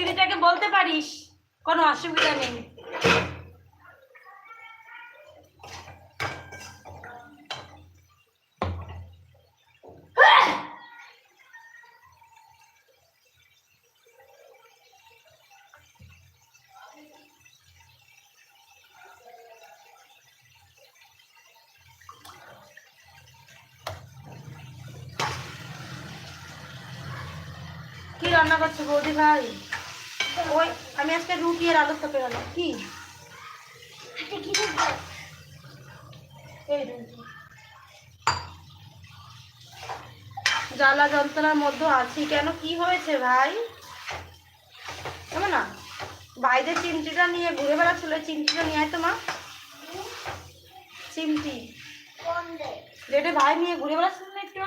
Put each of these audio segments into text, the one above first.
দিদিটাকে বলতে পারিস? কোনো অসুবিধা নেই। কি রান্না করছ বৌদি ভাই? ওই আমি আজকে রুটি আর আলু চপে গেল কি? এই রুটি। জ্বালা যন্ত্রণার মধ্যে আছি কেন? কি হয়েছে ভাই? কেমন না? বাইরে চিমটিটা নিয়ে ঘুরে বেড়াচ্ছিল চিমটিটা নিয়ে আয় তো মা। চিমটি। যেটা ভাই নিয়ে ঘুরে বেড়াচ্ছিল না একটু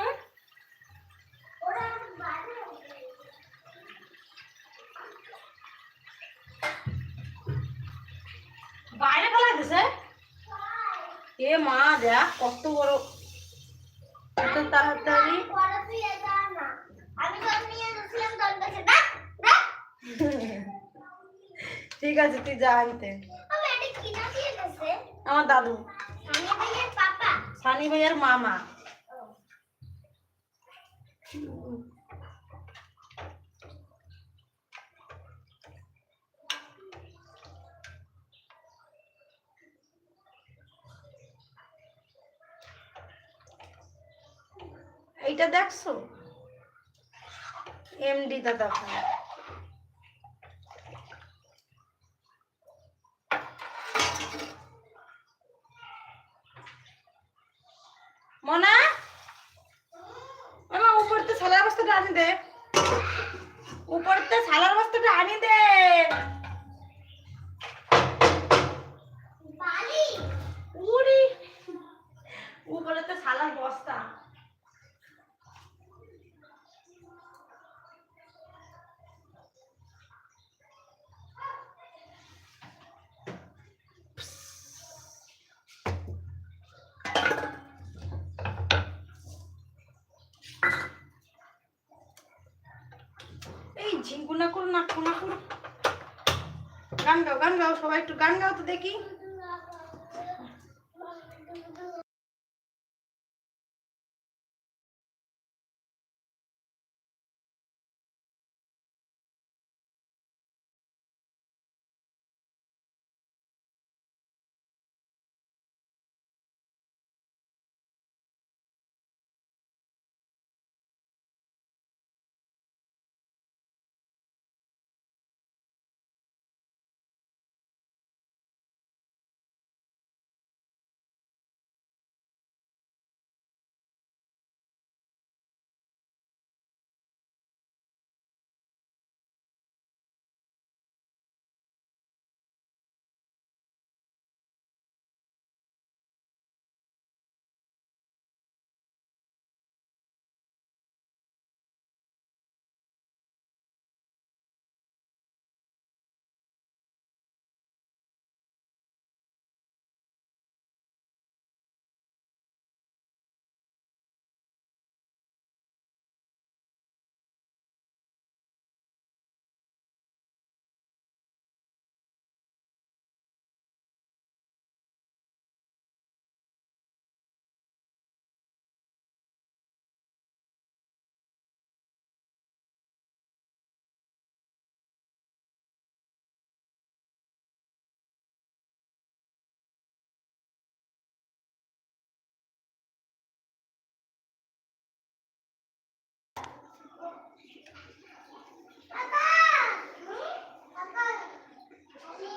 এ মা, দেখ কত বড়। এত তাড়াতাড়ি। ঠিক আছে, তুই যা আনতে। আমার দাদু। সানি ভাইয়ের মামা। এইটা দেখছ? এমডি দাদা ভাই। মনা? মামা উপরতে ছালার বস্তাটা আনি দে। উপরতে ছালার বস্তাটা আনি দে। এই করুন করো না গুনা করুন গান গাও গান গাও, সবাই একটু গান গাও তো দেখি।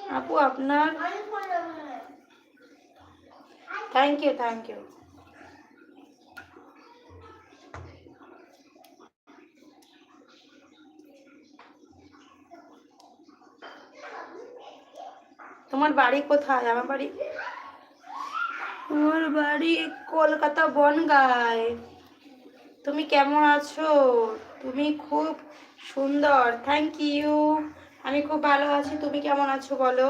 আপু আপনার? থ্যাংক ইউ থ্যাংক ইউ তোমার বাড়ি কোথায়? আমার বাড়ি? আমার বাড়ি কলকাতা বনগায়। তুমি কেমন আছো? তুমি খুব সুন্দর। থ্যাংক ইউ আমি খুব ভালো আছি তুমি কেমন আছো বলো?